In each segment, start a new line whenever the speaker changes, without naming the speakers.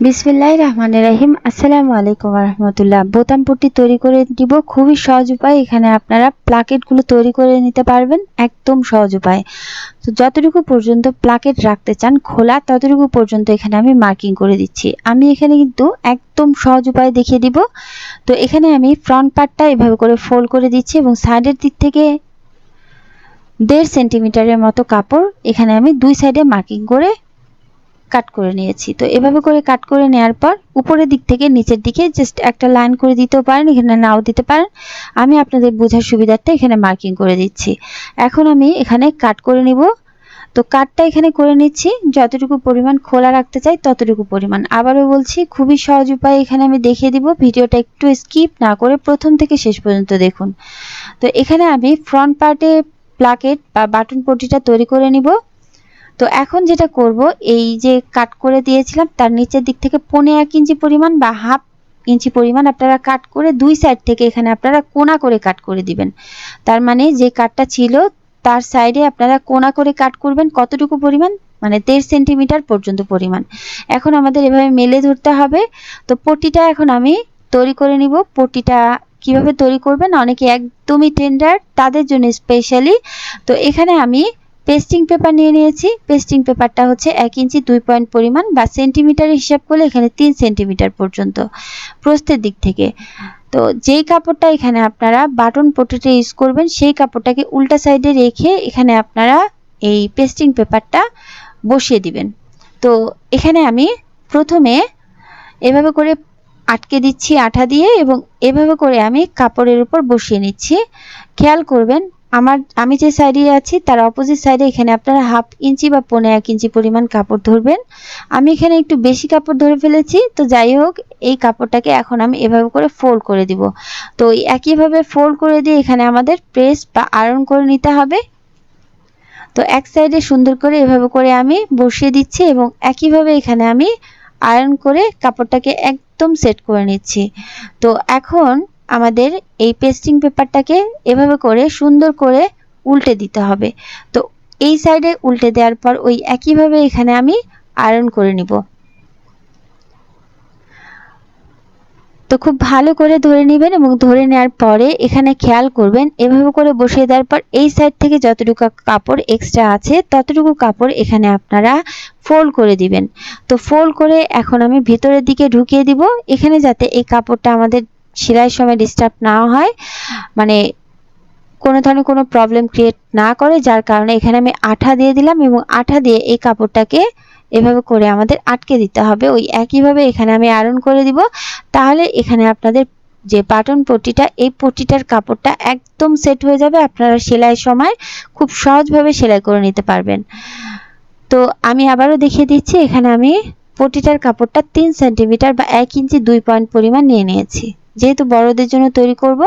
বিসমিল্লাহ রহমান রাহিম। আসসালামু আলাইকুম রহমতুল্লাহ। বোতাম পট্টি তৈরি করে দিব। খুবই সহজ উপায়। এখানে আপনারা প্লাকেটগুলো তৈরি করে নিতে পারবেন। একদম সহজ উপায়। তো যতটুকু পর্যন্ত প্লাকেট রাখতে চান খোলা, ততটুকু পর্যন্ত এখানে আমি মার্কিং করে দিচ্ছি। আমি এখানে কিন্তু একদম সহজ উপায় দেখিয়ে দিব। তো এখানে আমি ফ্রন্ট পার্টটা এভাবে করে ফোল্ড করে দিচ্ছি এবং সাইডের দিক থেকে দেড় সেন্টিমিটারের মতো কাপড় এখানে আমি দুই সাইডে মার্কিং করে কাট করে নিয়েছি। তো এভাবে করে কাট করে নেওয়ার পর উপরের দিক থেকে নিচের দিকে জাস্ট একটা লাইন করে দিতেও পারেন, এখানে নাও দিতে পারেন। আমি আপনাদের বোঝার সুবিধার্থে এখানে মার্কিং করে দিচ্ছি। এখন আমি এখানে কাট করে নিব। তো কাটটা এখানে করে নিচ্ছি। যতটুকু পরিমাণ খোলা রাখতে চাই ততটুকু পরিমাণ। আবারও বলছি, খুবই সহজ উপায় এখানে আমি দেখিয়ে দিব। ভিডিওটা একটু স্কিপ না করে প্রথম থেকে শেষ পর্যন্ত দেখুন। তো এখানে আমি ফ্রন্ট পার্টে প্লাকেট বা বাটন পটিটা তৈরি করে নিব। তো এখন যেটা করব, এই যে কাট করে দিয়েছিলাম, তার নিচের দিক থেকে পনে এক ইঞ্চি পরিমাণ বা হাফ ইঞ্চি পরিমাণ আপনারা কাট করে দুই সাইড থেকে এখানে আপনারা কোনা করে কাট করে দিবেন। তার মানে যে কাটটা ছিল, তার সাইডে আপনারা কোনা করে কাট করবেন কতটুকু পরিমাণ? মানে দেড় সেন্টিমিটার পর্যন্ত পরিমাণ। এখন আমাদের এভাবে মেলে ধরতে হবে। তো পটিটা এখন আমি তৈরি করে নিব। পটিটা কীভাবে তৈরি করবেন? অনেকে একদমই টেন্ডার তাদের জন্য স্পেশালি তো এখানে আমি পেস্টিং পেপার নিয়ে নিয়েছি। পেস্টিং পেপারটা হচ্ছে এক ইঞ্চি দুই পয়েন্ট পরিমাণ বা সেন্টিমিটার হিসাব করলে এখানে তিন সেন্টিমিটার পর্যন্ত প্রস্থের দিক থেকে। তো যেই কাপড়টা এখানে আপনারা বাটন পোটেটে ইউজ করবেন, সেই কাপড়টাকে উল্টা সাইডে রেখে এখানে আপনারা এই পেস্টিং পেপারটা বসিয়ে দিবেন। তো এখানে আমি প্রথমে এভাবে করে আটকে দিচ্ছি আঠা দিয়ে এবং এভাবে করে আমি কাপড়ের উপর বসিয়ে নিচ্ছি। খেয়াল করবেন আমার, আমি যে সাইডে আছি, তার অপোজিট সাইডে এখানে আপনারা হাফ ইঞ্চি বা পনেরো এক ইঞ্চি পরিমাণ কাপড় ধরবেন। আমি এখানে একটু বেশি কাপড় ধরে ফেলেছি, তো যাই হোক, এই কাপড়টাকে এখন আমি এভাবে করে ফোল্ড করে দিব। তো একইভাবে ফোল্ড করে দিয়ে এখানে আমাদের প্রেস বা আয়রন করে নিতে হবে। তো এক সাইডে সুন্দর করে এভাবে করে আমি বসিয়ে দিচ্ছি এবং একইভাবে এখানে আমি আয়রন করে কাপড়টাকে একদম সেট করে নিচ্ছি। তো এখন আমাদের এই পেস্টিং পেপারটাকে এভাবে করে সুন্দর করে উল্টে দিতে হবে। তো এই সাইডে উল্টে দেওয়ার পর ওই একইভাবে এখানে আমি আয়রন করে নিব। তো খুব ভালো করে ধরে নেবেন এবং ধরে নেওয়ার পরে এখানে খেয়াল করবেন, এভাবে করে বসিয়ে দেওয়ার পর এই সাইড থেকে যতটুকু কাপড় এক্সট্রা আছে, ততটুকু কাপড় এখানে আপনারা ফোল্ড করে দিবেন। তো ফোল্ড করে এখন আমি ভিতরের দিকে ঢুকিয়ে দিব, এখানে যাতে এই কাপড়টা আমাদের সেলাইয়ের সময় ডিস্টার্ব না হয়। মানে কোনো ধরনের কোনো প্রবলেম ক্রিয়েট না করে, যার কারণে এখানে আমি আঠা দিয়ে দিলাম এবং আঠা দিয়ে এই কাপড়টাকে এভাবে করে আমাদের আটকে দিতে হবে। ওই একইভাবে এখানে আমি আয়রন করে দিব। তাহলে এখানে আপনাদের যে বাটন পটিটা, এই পটিটার কাপড়টা একদম সেট হয়ে যাবে। আপনারা সেলাইয়ের সময় খুব সহজভাবে সেলাই করে নিতে পারবেন। তো আমি আবারও দেখিয়ে দিচ্ছি, এখানে আমি পটিটার কাপড়টা তিন সেন্টিমিটার বা এক ইঞ্চি দুই পয়েন্ট পরিমাণ নিয়ে নিয়েছি। যেহেতু বড়দের জন্য তৈরি করব,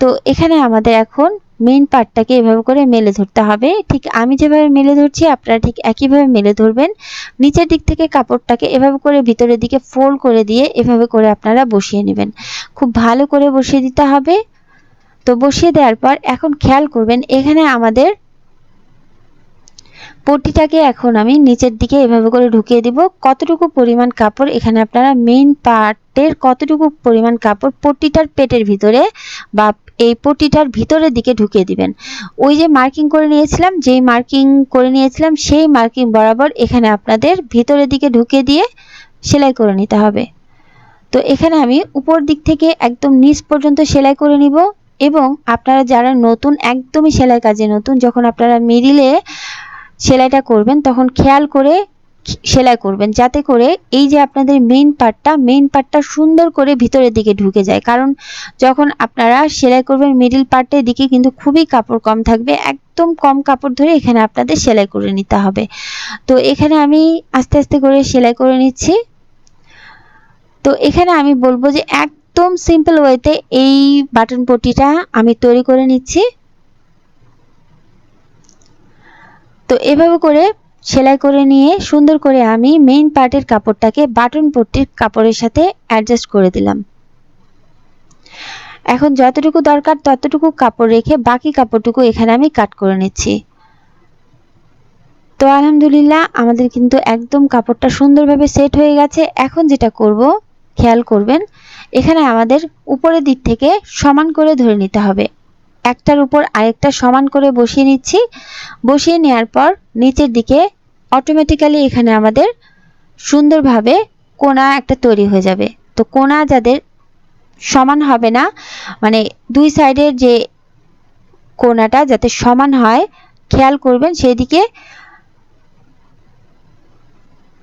তো এখানে আমাদের এখন মেন পার্টটাকে এভাবে করে মেলে ধরতে হবে। ঠিক আমি যেভাবে মেলে ধরছি, আপনারা ঠিক একইভাবে মেলে ধরবেন। নিচের দিক থেকে কাপড়টাকে এভাবে করে ভিতরের দিকে ফোল্ড করে দিয়ে এভাবে করে আপনারা বসিয়ে নেবেন। খুব ভালো করে বসিয়ে দিতে হবে। তো বসিয়ে দেওয়ার পর এখন খেয়াল করবেন, এখানে আমাদের পটিটাকে এখন আমি নিচের দিকে এভাবে করে ঢুকিয়ে দিব। কতটুকু পরিমাণ কাপড় এখানে আপনারা মেইন পার্টের কতটুকু পরিমাণ কাপড় পট্টিটার পেটের ভিতরে বা এই পট্টিটার ভিতরের দিকে ঢুকিয়ে দিবেন। ওই যে মার্কিং করে নিয়েছিলাম, যেই মার্কিং করে নিয়েছিলাম, সেই মার্কিং বরাবর এখানে আপনাদের ভিতরের দিকে ঢুকিয়ে দিয়ে সেলাই করে নিতে হবে। তো এখানে আমি উপর দিক থেকে একদম নিচ পর্যন্ত সেলাই করে নিব এবং আপনারা যারা নতুন, একদমই সেলাই কাজে নতুন, যখন আপনারা মিডিলে সেলাইটা করবেন, তখন খেয়াল করে সেলাই করবেন, যাতে করে এই যে আপনাদের মেইন পার্টটা মেইন পার্টটা সুন্দর করে ভিতরের দিকে ঢুকে যায়। কারণ যখন আপনারা সেলাই করবেন মিডিল পার্টের দিকে কিন্তু খুবই কাপড় কম থাকবে, একদম কম কাপড় ধরে এখানে আপনাদের সেলাই করে নিতে হবে। তো এখানে আমি আস্তে আস্তে করে সেলাই করে নিচ্ছি। তো এখানে আমি বলব যে একদম সিম্পল ওয়েতে এই বাটন পটিটা আমি তৈরি করে নিচ্ছি। তো এভাবে করে সেলাই করে নিয়ে সুন্দর করে আমি মেইন পার্টের কাপড়টাকে বাটন পট্টির কাপড়ের সাথে অ্যাডজাস্ট করে দিলাম। এখন যতটুকু দরকার ততটুকু কাপড় রেখে বাকি কাপড়টুকু এখানে আমি কাট করে নিচ্ছি। তো আলহামদুলিল্লাহ আমাদের কিন্তু একদম কাপড়টা সুন্দরভাবে সেট হয়ে গেছে। এখন যেটা করব, খেয়াল করবেন, এখানে আমাদের উপরের দিক থেকে সমান করে ধরে নিতে হবে। একটার উপর আরেকটা সমান করে বসিয়ে নিচ্ছি। বসিয়ে নেওয়ার পর নিচের দিকে অটোমেটিক্যালি এখানে আমাদের সুন্দরভাবে কোনা একটা তৈরি হয়ে যাবে। তো কোনা যাদের সমান হবে না মানে দুই সাইডের যে কোনাটা যাতে সমান হয়, খেয়াল করবেন সেদিকে।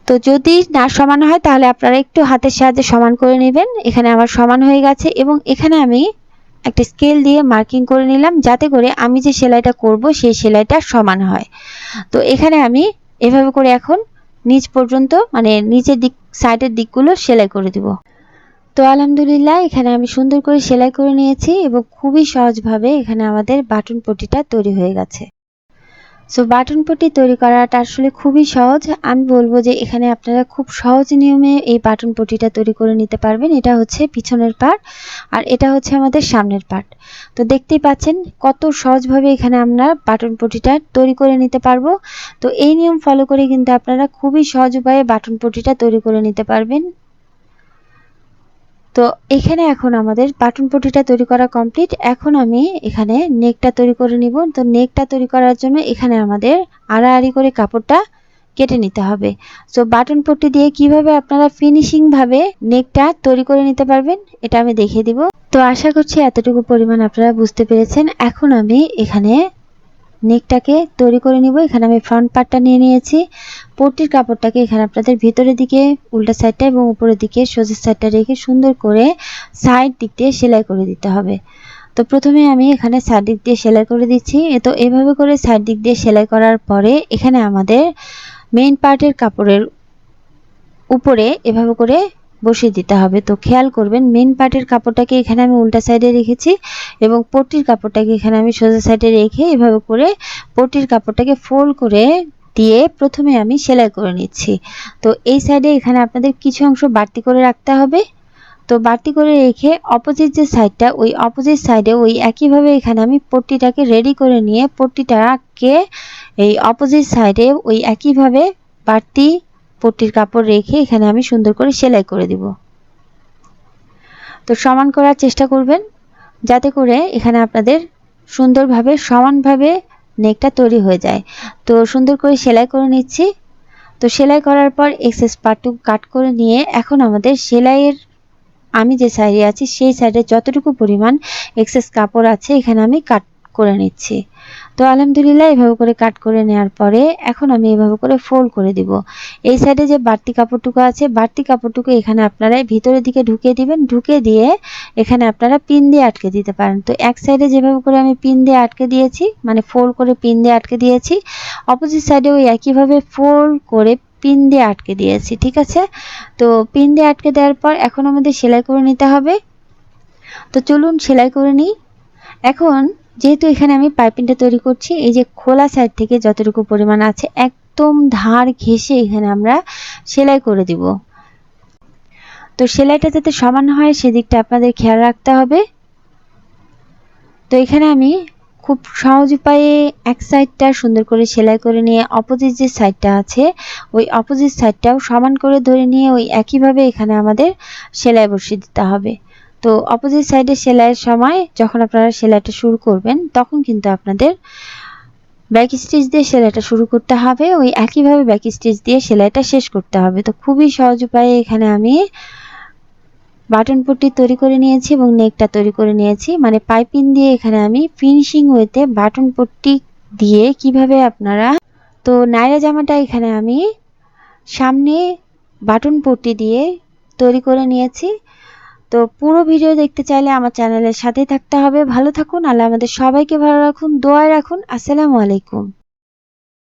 তো যদি না সমান হয় তাহলে আপনারা একটু হাতের সাহায্যে সমান করে নেবেন। এখানে আমার সমান হয়ে গেছে এবং এখানে আমি একটা স্কেল দিয়ে মার্কিং করে নিলাম, যাতে করে আমি যে সেলাইটা করব, সেই সেলাইটা সমান হয়। তো এখানে আমি এভাবে করে এখন নিচ পর্যন্ত মানে নিচের দিক সাইডের দিকগুলো সেলাই করে দিব। তো আলহামদুলিল্লাহ, এখানে আমি সুন্দর করে সেলাই করে নিয়েছি এবং খুবই সহজভাবে এখানে আমাদের বাটন পটিটা তৈরি হয়ে গেছে। সো বাটন পট্টি তৈরি করাটা আসলে খুবই সহজ। আমি বলব যে এখানে আপনারা খুব সহজ নিয়মে এই বাটন পট্টিটা তৈরি করে নিতে পারবেন। এটা হচ্ছে পিছনের পার্ট আর এটা হচ্ছে আমাদের সামনের পার্ট তো দেখতেই পাচ্ছেন কত সহজভাবে এখানে আমরা বাটন পট্টিটা তৈরি করে নিতে পারব। তো এই নিয়ম ফলো করে কিন্তু আপনারা খুবই সহজ উপায়ে বাটন পট্টিটা তৈরি করে নিতে পারবেন। তো এখানে এখন আমাদের বাটন পটিটা তৈরি করা কমপ্লিট। এখন আমি এখানে নেকটা তৈরি করে নিব। তো নেকটা তৈরি করার জন্য এখানে আমাদের আড়াআড়ি করে কাপড়টা কেটে নিতে হবে। সো বাটন পট্টি দিয়ে কীভাবে আপনারা ফিনিশিং ভাবে নেকটা তৈরি করে নিতে পারবেন, এটা আমি দেখিয়ে দিব। তো আশা করছি এতটুকু পরিমাণ আপনারা বুঝতে পেরেছেন। এখন আমি এখানে নেকটাকে তৈরি করে নিব। এখানে আমি ফ্রন্ট পার্টটা নিয়ে নিয়েছি। পট্টির কাপড়টাকে এখানে আপনাদের ভিতরের দিকে, উল্টা সাইডটা এবং উপরের দিকে সোজা সাইডটা রেখে সুন্দর করে সাইড দিক দিয়ে সেলাই করে দিতে হবে। তো প্রথমে আমি এখানে সাইড দিক দিয়ে সেলাই করে দিচ্ছি। তো এভাবে করে সাইড দিক দিয়ে সেলাই করার পরে এখানে আমাদের মেইন পার্টের কাপড়ের উপরে এভাবে করে বসিয়ে দিতে হবে। তো খেয়াল করবেন মেন পার্টের কাপড়টাকে এখানে আমি উল্টা সাইডে রেখেছি এবং পট্টির কাপড়টাকে এখানে আমি সোজা সাইডে রেখে এভাবে করে পট্টির কাপড়টাকে ফোল্ড করে দিয়ে প্রথমে আমি সেলাই করে নিচ্ছি। তো এই সাইডে এখানে আপনাদের কিছু অংশ বাড়তি করে রাখতে হবে। তো বাড়তি করে রেখে অপোজিট যে সাইডটা ওই অপোজিট সাইডে ওই একইভাবে এখানে আমি পট্টিটাকে রেডি করে নিয়ে পট্টিটাকে এই অপোজিট সাইডে ওই একইভাবে বাড়তি পট্টির কাপড় রেখে এখানে আমি সুন্দর করে সেলাই করে দিব। তো সমান করার চেষ্টা করবেন, যাতে করে এখানে আপনাদের সুন্দরভাবে, সমানভাবে নেকটা তৈরি হয়ে যায়। তো সুন্দর করে সেলাই করে নিচ্ছি। তো সেলাই করার পর এক্সেস পার্টটুকু কাট করে নিয়ে এখন আমাদের সেলাইয়ের, আমি যে সাইডে আছি, সেই সাইডে যতটুকু পরিমাণ এক্সেস কাপড় আছে, এখানে আমি কাট করে নিচ্ছি। তো আলহামদুলিল্লাহ এভাবে করে কাট করে নেওয়ার পরে এখন আমি এভাবে করে ফোল্ড করে দিব। এই সাইডে যে বাড়তি কাপড়টুকু আছে, বাড়তি কাপড়টুকু এখানে আপনারা ভিতরের দিকে ঢুকিয়ে দিবেন। ঢুকে দিয়ে এখানে আপনারা পিন দিয়ে আটকে দিতে পারেন। তো এক সাইডে যেভাবে করে আমি পিন দিয়ে আটকে দিয়েছি মানে ফোল্ড করে পিন দিয়ে আটকে দিয়েছি অপোজিট সাইডে ওই একইভাবে ফোল্ড করে পিন দিয়ে আটকে দিয়েছি, ঠিক আছে? তো পিন দিয়ে আটকে দেওয়ার পর এখন আমাদের সেলাই করে নিতে হবে। তো চলুন সেলাই করে নিই। এখন যেহেতু এখানে আমি পাইপিংটা তৈরি করছি, এই যে খোলা সাইড থেকে যতটুকু পরিমাণ আছে, একদম ধার ঘেসে এখানে আমরা সেলাই করে দিব। তো সেলাইটা যাতে সমান হয়, সেদিকটা আপনাদের খেয়াল রাখতে হবে। তো এখানে আমি খুব সহজ উপায়ে এক সাইডটা সুন্দর করে সেলাই করে নিয়ে অপোজিট যে সাইডটা আছে, ওই অপোজিট সাইডটাও সমান করে ধরে নিয়ে ওই একইভাবে এখানে আমাদের সেলাই বসিয়ে দিতে হবে। তো অপোজিট সাইডে সেলাইয়ের সময় যখন আপনারা সেলাইটা শুরু করবেন, তখন কিন্তু আপনাদের ব্যাক স্টিচ দিয়ে সেলাইটা শুরু করতে হবে। ওই একইভাবে ব্যাক স্টিচ দিয়ে সেলাইটা শেষ করতে হবে। তো খুবই সহজ উপায়ে এখানে আমি বাটন পট্টি তৈরি করে নিয়েছি এবং নেকটা তৈরি করে নিয়েছি। মানে পাইপিং দিয়ে এখানে আমি ফিনিশিং ওয়েতে বাটন পট্টি দিয়ে কীভাবে আপনারা তো নাইরা জামাটা এখানে আমি সামনে বাটন পট্টি দিয়ে তৈরি করে নিয়েছি। তো পুরো ভিডিও দেখতে চাইলে আমার চ্যানেলের সাথেই থাকতে হবে। ভালো থাকুন, আল্লাহ আমাদের সবাইকে ভালো রাখুন, দোয়ায় রাখুন। আসসালামু আলাইকুম।